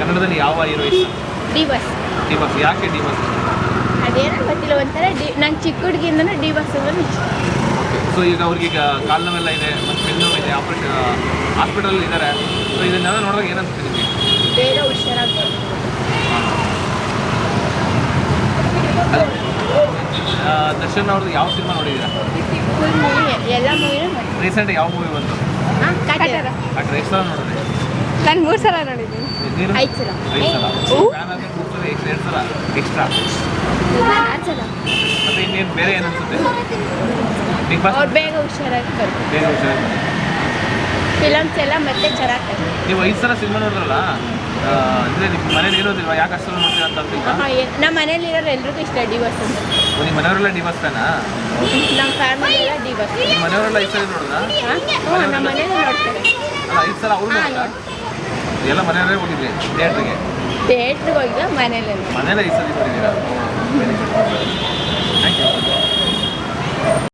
ಕನ್ನಡದಲ್ಲಿ ಯಾವ ಹೀರೋ ಇಷ್ಟ? ಡಿ ಬಸ್ ಡಿ ಬಾಸ್ ಯಾಕೆ ಡಿ ಬಾಸ್ ಅದೇನೋ ಗೊತ್ತಿಲ್ಲ ಒಂಥರ ಡಿ ನಂಗೆ ಚಿಕ್ಕ ಹುಡುಗಿಯಿಂದನೂ ಡಿ ಬಸ್ ಅಂದ್ರೆ ಇಷ್ಟ. ಸೊ ಈಗ ಅವ್ರಿಗೆ ಈಗ ಕಾಲು ನೋವೆಲ್ಲ ಇದೆ ಮತ್ತು ಬೆನ್ನು ನೋವು ಇದೆ ಆಪ್ರೇಟ್ ಹಾಸ್ಪಿಟಲ್ ಇದ್ದಾರೆ ಸೊ ಇದನ್ನೆಲ್ಲ ನೋಡಿದಾಗ ಏನು ಅನ್ಸುತ್ತೆ ನಿಮಗೆ? ಬೇಗ ದರ್ಶನ್ ಅವ್ರದ್ದು ಯಾವ ಸಿನಿಮಾ ನೋಡಿದ್ದೀರಾ? ಫುಲ್ ಮೂವಿ ಎಲ್ಲ ಮೂವಿನೂ ರೀಸೆಂಟ್ ಯಾವ ಮೂವಿ ಬಂತು? ಕಾಟಾರ ಎಷ್ಟು ಸಲ ನೋಡಿದ್ರೆ. ನಾನು ಮೂರು ಸಲ ನೋಡಿದ್ದೀನಿ. ಐದು ಸಲ. ಎಕ್ಸ್ಟ್ರಾ ಸಲ. ಮತ್ತು ಇನ್ನೇನು ಬೇರೆ ಏನು ಅನ್ಸುತ್ತೆ ಬಿಗ್ ಬಾಸ್ ಅವ್ರು ಬೇಗ ಹುಷಾರಾಗಿ ಬರ್ಬೋದು ಬೇಗ ಹುಷಾರಾಗಿ ಫಿಲಮ್ಸ್ ಎಲ್ಲ ಮತ್ತೆ ಚೆನ್ನಾಗಿ ನೀವು ಐದು ಸಲ ಸಿನಿಮಾ ನೋಡಿದ್ರಲ್ಲ? ಅಂದ್ರೆ ನಿಮ್ಮ ಮನೇಲಿ ಇರೋದಿಲ್ವಾ? ಯಾಕೆ ಅಷ್ಟು ನೋಡ್ತೀರ ನೋಡ್ತೀರಾ ಅಂತ ನಮ್ಮ ಮನೇಲಿರೋರು ಎಲ್ರಿಗೂ ಇಷ್ಟ ಡಿ ಬಸ್ ಅಂತ ನಿಮ್ಮ ಮನೆಯವರೆಲ್ಲ ಡಿವರ್ಸ್ ಫ್ಯಾನಾ ನಮ್ಮ ಫ್ಯಾಮಿಲಿ ಎಲ್ಲ ಡಿ ಬಸ್ ನಿಮ್ಮ ಮನೆಯವರೆಲ್ಲ ಐದು ಸಲ ನೋಡಿದ್ರಾ ಹಾಂ? ಹ್ಞೂ ನಮ್ಮ ಮನೇಲಿ ನೋಡ್ತಾರೆ. ಅಲ್ಲ ಐದು ಸಲ ಅವ್ರು ಹಾಂ ನೋಡಿದ್ರಾ ಎಲ್ಲ ಮನೆಯಲ್ಲೇ ಹೋಗಿದ್ರಿ? ಥಿಯೇಟ್ರಿಗೆ ಥಿಯೇಟ್ರಿಗೆ ಹೋಗಿಲ್ಲ ಮನೇಲಿ ಮನೇಲಿ ಈ ಸರಿ ನೋಡಿದ್ದೀರಾ